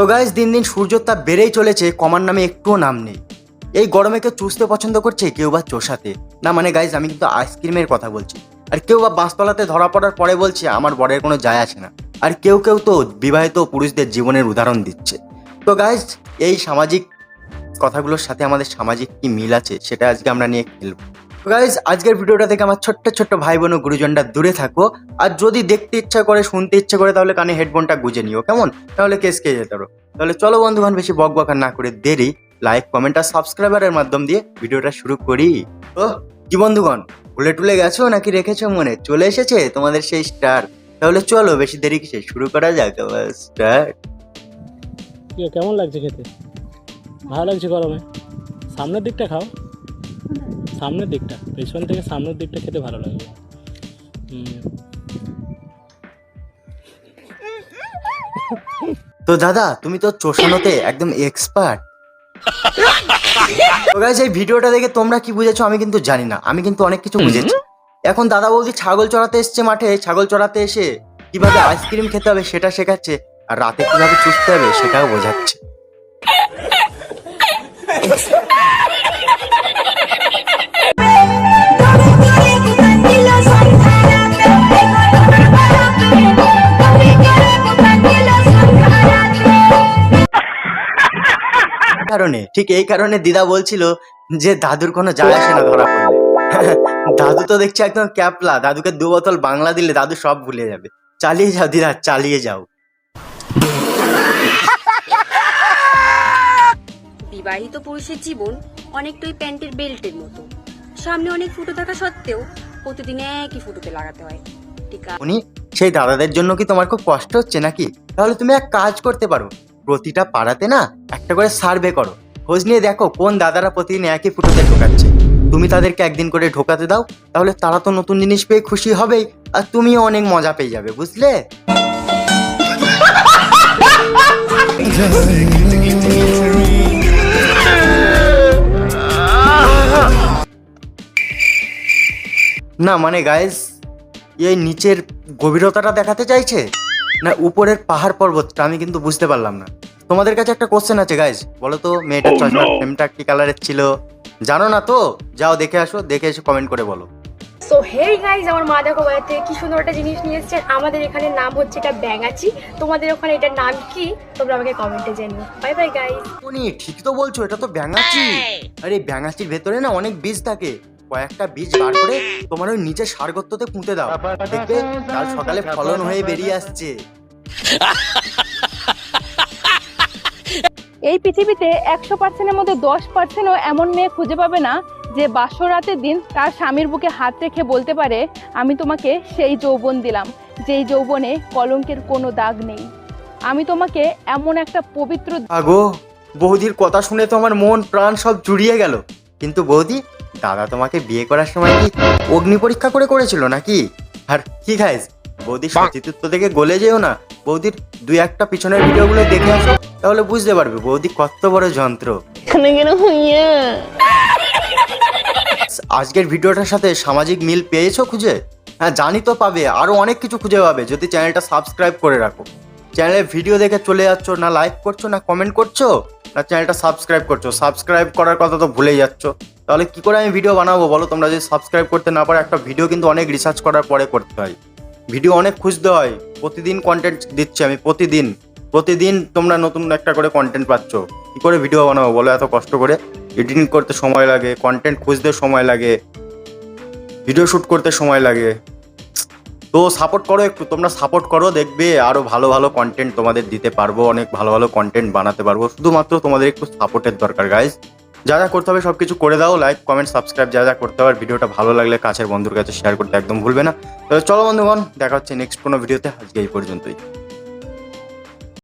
তো গাইজ দিন দিন সূর্যের তাপ বেড়েই চলেছে, কমার নামে একটুও নাম নেই। এই গরমে কেউ চুষতে পছন্দ করছে, কেউ বা চোষাতে। না মানে গাইজ আমি কিন্তু আইসক্রিমের কথা বলছি। আর কেউ বা বাঁশতলাতে ধরা পড়ার পরে বলছে, আমার বরের কোনো যায় আসে না। আর কেউ কেউ তো বিবাহিত পুরুষদের জীবনের উদাহরণ দিচ্ছে। তো গাইজ এই সামাজিক কথাগুলোর সাথে আমাদের সামাজিক কি মিল আছে, সেটা আজকে আমরা নিয়ে খেলব। গাইজ আজকের ভিডিওটা থেকে আমার ছোট্ট ছোট্ট ভাই বোন ও গুরুজনরা দূরে থাকো। আর যদি দেখতে ইচ্ছা করে, শুনতে ইচ্ছা করে, তাহলে কানে হেডফোনটা গুজে নিও, কেমন? তাহলে কেস কে যেতে পারো। তাহলে চলো বন্ধুগণ, বেশি বক বকার না করে দেরি। লাইক কমেন্ট আর সাবস্ক্রাইবারের মাধ্যম দিয়ে ভিডিওটা শুরু করি। ও কি বন্ধুগণ ভুলে টুলে গেছো নাকি রেখেছো মনে? চলে এসেছে তোমাদের সেই স্টার তাহলে চলো, বেশি দেরি কিসে শুরু করা যাক স্টার্ট কেমন লাগছে খেতে? ভালো লাগছে গরমে? সামনের দিকটা খাও। সামনের দিকটা পেছন থেকে সামনের দিকটা খেতে ভালো লাগবে তো দাদা তুমি তো চোষানোতে একদম এক্সপার্ট তো গাইজ এই ভিডিওটা দেখে তোমরা কি বুঝেছ আমি কিন্তু জানি না আমি কিন্তু অনেক কিছু বুঝেছি। এখন দাদা বৌদি ছাগল চড়াতে এসছে মাঠে ছাগল চড়াতে এসে কীভাবে আইসক্রিম খেতে হবে সেটা শেখাচ্ছে আর রাতে কীভাবে চুষতে হবে সেটাও বোঝাচ্ছে। কারণে, ঠিক এই কারণে দিদা বলছিল যে দাদুর কোনো যায় আসে না ধরা পড়লে। দাদু তো দেখছি একদম ক্যাপলা, দাদুকে দু বোতল বাংলা দিলে দাদু সব ভুলে যাবে। চালিয়ে যাও দিদা, চালিয়ে যাও। বিবাহিত পুরুষের জীবন অনেকটাই প্যান্টের বেল্টের মতো। সামনে অনেক ফুটো থাকা সত্ত্বেও প্রতিদিন একই ফুটোতে লাগাতে হয়। টিকা উনি সেই দাদাদের জন্য কি তোমার খুব কষ্ট হচ্ছে নাকি? তাহলে তুমি এক কাজ করতে পারো। প্রতিটা পাড়াতে না একটা করে সার্ভে করো। খোঁজ নিয়ে দেখো কোন দাদারা প্রতিদিন একই ফুটোতে ঢোকাচ্ছে। তুমি তাদেরকে একদিন করে ঢোকাতে দাও তাহলে তারা তো নতুন জিনিস পেয়ে খুশি হবেই আর তুমিও অনেক মজা পেয়ে যাবে বুঝলে? না মানে গাইজ এই নিচের গভীরতাটা দেখাতে চাইছে না উপরের পাহাড় পর্বতটা আমি কিন্তু বুঝতে পারলাম না? তোমাদের কাছে একটা কোশ্চেন আছে গাইজ বলো তো মেয়েটার চশমার ফ্রেমটা কি কালারের ছিল? জানো না তো? যাও দেখে আসো দেখে এসে কমেন্ট করে বলো। সো হেই গাইজ আমার মা দেখো বাড়ি থেকে কি সুন্দর একটা জিনিস নিয়ে এসেছে। আমাদের এখানে নাম হচ্ছে এটা ব্যাঙাচি। তোমাদের ওখানে এটার নাম কি? তোমরা আমাকে কমেন্টে জানিও। বাই বাই গাইজ উনি ঠিক তো বলছো এটা তো ব্যাঙাচি। আরে এই ব্যাঙাচির ভেতরে না অনেক বীজ থাকে। কয়েকটা বীজ বার করে তোমার ওই নিচের সারগত্ততে পুঁতে দাও। দেখবে কাল সকালে ফলন হয়ে বেরিয়ে আসছে। এই পৃথিবীতে একশো পার্সেন্টের মধ্যে দশ পার্সেন্টও এমন মেয়ে খুঁজে পাবে না যে বাসরাতের দিন তার স্বামীর বুকে হাত রেখে বলতে পারে আমি তোমাকে সেই যৌবন দিলাম যেই যৌবনে কলঙ্কের কোনো দাগ নেই। আমি তোমাকে এমন একটা পবিত্র আগো বৌদির কথা শুনে তো আমার মন প্রাণ সব জুড়িয়ে গেল। কিন্তু বৌদি দাদা তোমাকে বিয়ে করার সময় কি অগ্নি পরীক্ষা করে করেছিল নাকি? আর কি খাইস বৌদির সতীত্ব থেকে গলে যেও না। বৌদির দুই একটা পিছনের ভিডিওগুলো দেখে আসো তাহলে বুঝতে পারবে বৌদি কত বড় যন্ত্র। আজকের ভিডিওটার সাথে সামাজিক মিল পেয়েছ খুঁজে? হ্যাঁ জানি তো পাবে আরও অনেক কিছু খুঁজে পাবে যদি চ্যানেলটা সাবস্ক্রাইব করে রাখো। চ্যানেলে ভিডিও দেখে চলে যাচ্ছ না লাইক করছ না কমেন্ট করছ না চ্যানেলটা সাবস্ক্রাইব করছ। সাবস্ক্রাইব করার কথা তো ভুলেই যাচ্ছ। তাহলে কি করে আমি ভিডিও বানাবো বলো? তোমরা যদি সাবস্ক্রাইব করতে না পারো, একটা ভিডিও কিন্তু অনেক রিসার্চ করার পরে করতে হয়। ভিডিও অনেক খুঁজতে হয়। প্রতিদিন কন্টেন্ট দিচ্ছি আমি, প্রতিদিন। প্রতিদিন তোমরা নতুন একটা করে কন্টেন্ট পাচ্ছ। কি করে ভিডিও বানাবো বলো এত কষ্ট করে? এডিটিং করতে সময় লাগে কন্টেন্ট খুঁজতে সময় লাগে ভিডিও শ্যুট করতে সময় লাগে। তো সাপোর্ট করো একটু, তোমরা সাপোর্ট করো, দেখবে আরও ভালো ভালো কন্টেন্ট তোমাদের দিতে পারব, অনেক ভালো ভালো কন্টেন্ট বানাতে পারব। শুধুমাত্র তোমাদের একটু সাপোর্টের দরকার গাইজ যা যা করতে হবে সব কিছু করে দাও লাইক কমেন্ট সাবস্ক্রাইব যা যা করতে হবে। ভিডিওটা ভালো লাগলে কাছের বন্ধুর কাছে শেয়ার করতে একদম ভুলবে না। তো চলো বন্ধুগণ, দেখা হচ্ছে নেক্সট কোনো ভিডিওতে আজকে এই পর্যন্তই।